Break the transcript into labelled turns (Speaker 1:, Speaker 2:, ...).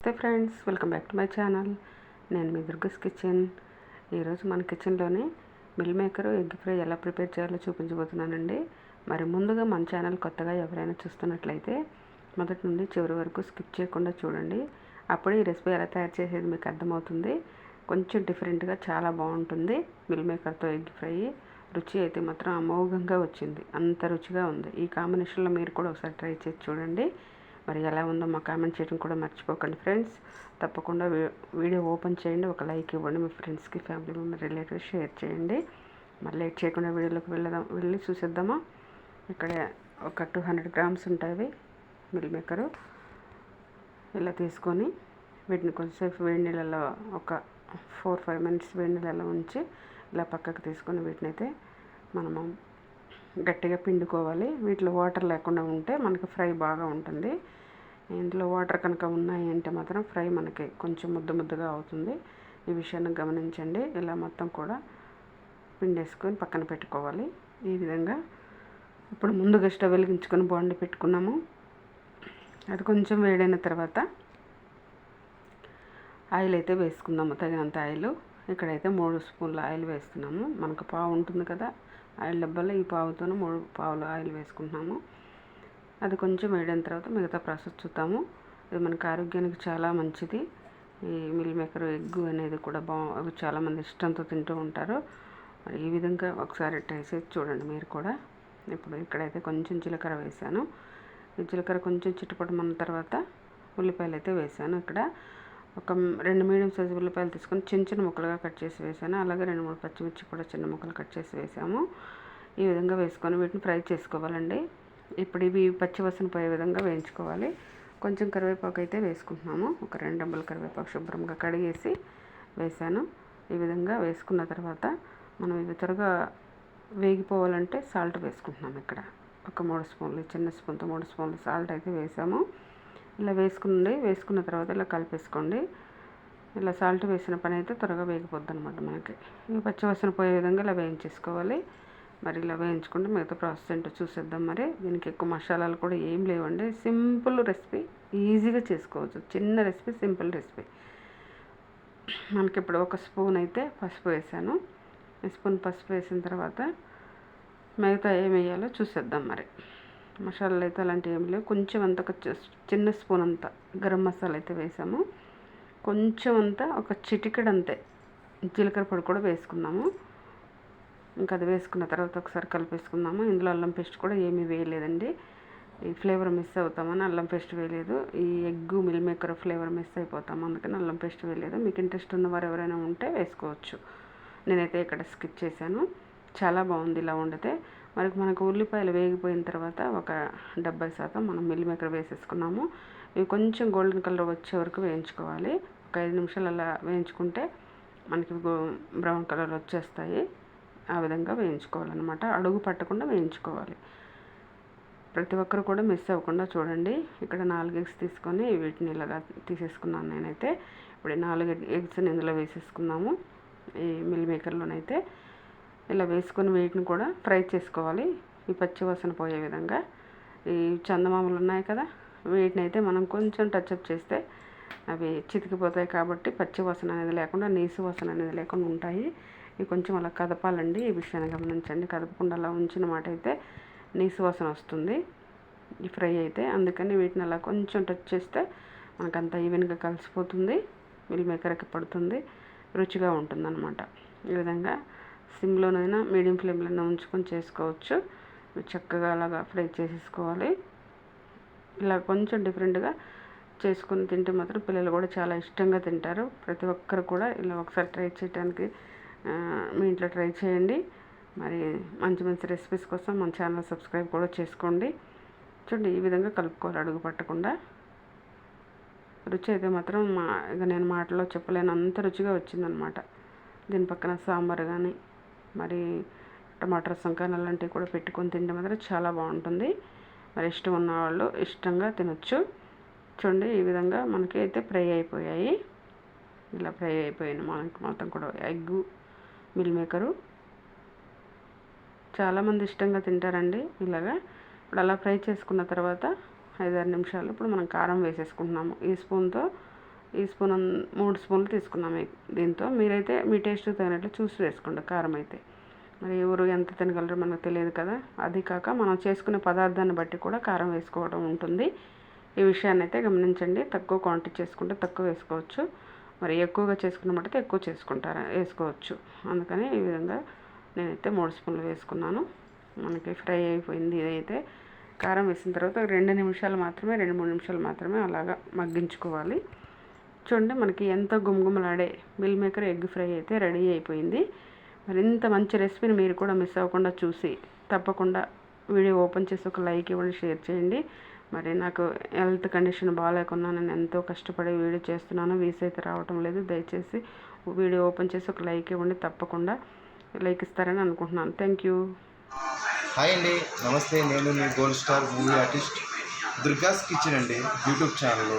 Speaker 1: నమస్తే friends welcome back to my channel. నేను మీ దుర్గస్ కిచెన్. ఈరోజు మన కిచెన్లోనే మిల్ మేకర్ ఎగ్ ఫ్రై ఎలా ప్రిపేర్ చేయాలో చూపించబోతున్నానండి. మరి ముందుగా మన ఛానల్ కొత్తగా ఎవరైనా చూస్తున్నట్లయితే మొదటి నుండి చివరి వరకు స్కిప్ చేయకుండా చూడండి. అప్పుడే ఈ రెసిపీ ఎలా తయారు చేసేది మీకు అర్థమవుతుంది. కొంచెం డిఫరెంట్గా చాలా బాగుంటుంది మిల్ మేకర్తో ఎగ్ ఫ్రై. రుచి అయితే మాత్రం అమోఘంగా వచ్చింది. అంత రుచిగా ఉంది. ఈ కాంబినేషన్లో మీరు కూడా ఒకసారి ట్రై చేసి చూడండి. మరి ఎలా ఉందో మా కామెంట్ చేయడం కూడా మర్చిపోకండి ఫ్రెండ్స్. తప్పకుండా వీడియో ఓపెన్ చేయండి ఒక లైక్ ఇవ్వండి మీ ఫ్రెండ్స్కి ఫ్యామిలీ మెంబర్ రిలేటివ్స్ షేర్ చేయండి. మరి లేట్ చేయకుండా వీడియోలోకి వెళ్ళదాం వెళ్ళి చూసేద్దామా? ఇక్కడ ఒక టూ హండ్రెడ్ గ్రామ్స్ ఉంటాయి మిల్ మేకరు. ఇలా తీసుకొని వీటిని కొంచెంసేపు వేడి నీళ్ళలో ఒక ఫోర్ ఫైవ్ మినిట్స్ వేడి నీళ్ళలో ఉంచి ఇలా పక్కకు తీసుకొని వీటిని అయితే మనము గట్టిగా పిండుకోవాలి. వీటిలో వాటర్ లేకుండా ఉంటే మనకి ఫ్రై బాగా ఉంటుంది. ఇందులో వాటర్ కనుక ఉన్నాయి అంటే మాత్రం ఫ్రై మనకి కొంచెం ముద్ద ముద్దగా అవుతుంది. ఈ విషయాన్ని గమనించండి. ఇలా మొత్తం కూడా పిండేసుకొని పక్కన పెట్టుకోవాలి. ఈ విధంగా ఇప్పుడు ముందుగా స్టవ్ వెలిగించుకొని బాండి పెట్టుకున్నాము. అది కొంచెం వేడైన తర్వాత ఆయిల్ అయితే వేసుకుందాము. తగినంత ఆయిల్. ఇక్కడైతే మూడు స్పూన్ల ఆయిల్ వేస్తున్నాము. మనకు పావు ఉంటుంది కదా. ఆయిల్ డబ్బాలో ఈ పావుతో మూడు పావులు ఆయిల్ వేసుకుంటున్నాము. అది కొంచెం వేడిన తర్వాత మిగతా ప్రాసెస్ చూద్దాము. ఇది మనకి ఆరోగ్యానికి చాలా మంచిది. ఈ మిల్ మేకర్ ఎగ్ అనేది కూడా బాగా చాలామంది ఇష్టంతో తింటూ ఉంటారు. మరి ఈ విధంగా ఒకసారి ట్రై చేసి చూడండి మీరు కూడా. ఇప్పుడు ఇక్కడైతే కొంచెం జీలకర్ర వేసాను. ఈ జీలకర్ర కొంచెం చిట్టుపడమన్న తర్వాత ఉల్లిపాయలు అయితే వేసాను ఇక్కడ. ఒక రెండు మీడియం సైజు ఉల్లిపాయలు తీసుకొని చిన్న చిన్న ముక్కలుగా కట్ చేసి వేసాను. అలాగే రెండు మూడు పచ్చిమిర్చి కూడా చిన్న ముక్కలు కట్ చేసి వేసాము. ఈ విధంగా వేసుకొని వీటిని ఫ్రై చేసుకోవాలండి. ఇప్పుడు ఇవి పచ్చివసన పోయే విధంగా వేయించుకోవాలి. కొంచెం కరివేపాకు అయితే వేసుకుంటున్నాము. ఒక రెండు డబ్బులు కరివేపాకు శుభ్రంగా కడిగేసి వేసాను. ఈ విధంగా వేసుకున్న తర్వాత మనం ఇవి త్వరగా వేగిపోవాలంటే సాల్ట్ వేసుకుంటున్నాం ఇక్కడ. ఒక మూడు స్పూన్లు చిన్న స్పూన్తో మూడు స్పూన్లు సాల్ట్ అయితే వేసాము. ఇలా వేసుకుని వేసుకున్న తర్వాత ఇలా కలిపేసుకోండి. ఇలా సాల్ట్ వేసిన పని అయితే త్వరగా వేగిపోద్ది అనమాట మనకి. ఇవి పచ్చివాసన పోయే విధంగా ఇలా వేయించేసుకోవాలి. మరి ఇలా వేయించుకుంటే మిగతా ప్రాసెస్ ఏంటో చూసేద్దాం మరి. దీనికి ఎక్కువ మసాలాలు కూడా ఏం లేవండి. సింపుల్ రెసిపీ ఈజీగా చేసుకోవచ్చు. చిన్న రెసిపీ సింపుల్ రెసిపీ. మనకి ఇప్పుడు ఒక స్పూన్ అయితే పసుపు వేసాను. స్పూన్ పసుపు వేసిన తర్వాత మిగతా ఏం వేయాలో చూసేద్దాం మరి. మసాలాలు అయితే అలాంటివి ఏమి లేవు. కొంచెం అంత ఒక చిన్న స్పూన్ అంత గరం మసాలా అయితే వేసాము. కొంచెం అంతా ఒక చిటికెడు అంతే జీలకర్ర పొడి కూడా వేసుకున్నాము. ఇంకా అది వేసుకున్న తర్వాత ఒకసారి కలిపేసుకుందాము. ఇందులో అల్లం పేస్ట్ కూడా ఏమీ వేయలేదండి. ఈ ఫ్లేవర్ మిస్ అవుతామని అల్లం పేస్ట్ వేయలేదు. ఈ egg meal maker flavour miss అయిపోతాము. అందుకని అల్లం పేస్ట్ వేయలేదు. మీకు ఇంట్రెస్ట్ ఉన్నవారు ఎవరైనా ఉంటే వేసుకోవచ్చు. నేనైతే ఇక్కడ స్కిప్ చేశాను. చాలా బాగుంది ఇలా వండితే. మరి మనకు ఉల్లిపాయలు వేగిపోయిన తర్వాత ఒక డెబ్బై శాతం మనం మిల్ మేకర్ వేసేసుకున్నాము. ఇవి కొంచెం గోల్డెన్ కలర్ వచ్చే వరకు వేయించుకోవాలి. ఒక ఐదు నిమిషాలు అలా వేయించుకుంటే మనకి బ్రౌన్ కలర్ వచ్చేస్తాయి. ఆ విధంగా వేయించుకోవాలన్నమాట. అడుగు పట్టకుండా వేయించుకోవాలి. ప్రతి ఒక్కరు కూడా మిస్ అవ్వకుండా చూడండి. ఇక్కడ నాలుగు ఎగ్స్ తీసుకొని వీటిని ఇలాగా తీసేసుకున్నాను నేనైతే. ఇప్పుడు నాలుగు ఎగ్స్ని ఇందులో వేసేసుకున్నాము. ఈ మిల్ మేకర్లోనైతే. ఇలా వేసుకొని వీటిని కూడా ఫ్రై చేసుకోవాలి. ఈ పచ్చి వాసన పోయే విధంగా. ఈ చందమామలు ఉన్నాయి కదా వీటిని అయితే మనం కొంచెం టచ్అప్ చేస్తే అవి చితికిపోతాయి కాబట్టి పచ్చి వాసన అనేది లేకుండా నీసు వాసన అనేది లేకుండా ఉంటాయి. ఇవి కొంచెం అలా కదపాలండి. ఈ విషయాన్ని గమనించండి. కదపకుండా అలా ఉంచిన మాట అయితే నీసు వాసన వస్తుంది. ఈ ఫ్రై అయితే అందుకని వీటిని అలా కొంచెం టచ్ చేస్తే మనకంతా ఈవెన్గా కలిసిపోతుంది. మిల్ మేకర్కి పడుతుంది. రుచిగా ఉంటుందన్నమాట. ఈ విధంగా సిమ్లోనైనా మీడియం ఫ్లేమ్లోనే ఉంచుకొని చేసుకోవచ్చు. చక్కగా అలాగా ఫ్రై చేసేసుకోవాలి. ఇలా కొంచెం డిఫరెంట్గా చేసుకుని తింటే మాత్రం పిల్లలు కూడా చాలా ఇష్టంగా తింటారు. ప్రతి ఒక్కరు కూడా ఇలా ఒకసారి ట్రై చేయడానికి మీ ఇంట్లో ట్రై చేయండి. మరి మంచి మంచి రెసిపీస్ కోసం మన ఛానల్ సబ్స్క్రైబ్ కూడా చేసుకోండి. చూడండి ఈ విధంగా కలుపుకోవాలి అడుగు పట్టకుండా. రుచి అయితే మాత్రం మా ఇక నేను మాటలో చెప్పలేనంత రుచిగా వచ్చిందనమాట. దీని పక్కన సాంబార్ కానీ మరి టమాటా రసం అలాంటివి కూడా పెట్టుకొని తింటే మాత్రం చాలా బాగుంటుంది. మరి ఇష్టం ఉన్న వాళ్ళు ఇష్టంగా తినొచ్చు. చూడండి ఈ విధంగా మనకి అయితే ఫ్రై అయిపోయాయి. ఇలా ఫ్రై అయిపోయింది. మనకి మొత్తం కూడా ఎగ్ మిల్ మేకరు. చాలామంది ఇష్టంగా తింటారండి ఇలాగా. ఇప్పుడు అలా ఫ్రై చేసుకున్న తర్వాత ఐదారు నిమిషాలు ఇప్పుడు మనం కారం వేసేసుకుంటున్నాము. ఈ స్పూన్తో ఈ స్పూన్ మూడు స్పూన్లు తీసుకున్నాం దీంతో. మీరైతే మీ టేస్ట్ తగినట్లు చూసి వేసుకోండి కారం అయితే. మరి ఎవరు ఎంత తినగలరో మనకు తెలియదు కదా. అది కాక మనం చేసుకునే పదార్థాన్ని బట్టి కూడా కారం వేసుకోవడం ఉంటుంది. ఈ విషయాన్ని అయితే గమనించండి. తక్కువ క్వాంటిటీ చేసుకుంటే తక్కువ వేసుకోవచ్చు. మరి ఎక్కువగా చేసుకున్నట్టయితే ఎక్కువ చేసుకుంటారు వేసుకోవచ్చు. అందుకని ఈ విధంగా నేనైతే మూడు స్పూన్లు వేసుకున్నాను. మనకి ఫ్రై అయిపోయింది ఇదైతే. కారం వేసిన తర్వాత రెండు నిమిషాలు మాత్రమే రెండు మూడు నిమిషాలు మాత్రమే అలాగా మగ్గించుకోవాలి. చూడండి మనకి ఎంతో గుమగుమలాడే మిల్ మేకర్ ఎగ్ ఫ్రై అయితే రెడీ అయిపోయింది. మరి ఇంత మంచి రెసిపీని మీరు కూడా మిస్ అవ్వకుండా చూసి తప్పకుండా వీడియో ఓపెన్ చేసి ఒక లైక్ ఇవ్వండి షేర్ చేయండి. మరి నాకు హెల్త్ కండిషన్ బాగాలేకున్నా నేను ఎంతో కష్టపడి వీడియో చేస్తున్నాను వీస్ అయితే రావటం లేదు. దయచేసి వీడియో ఓపెన్ చేసి ఒక లైక్ ఇవ్వండి తప్పకుండా లైక్ ఇస్తారని అనుకుంటున్నాను. Thank you.
Speaker 2: హాయ్ అండి. నమస్తే. నేను మీ gold star movie artist Durga's kitchen అండి. YouTube channel.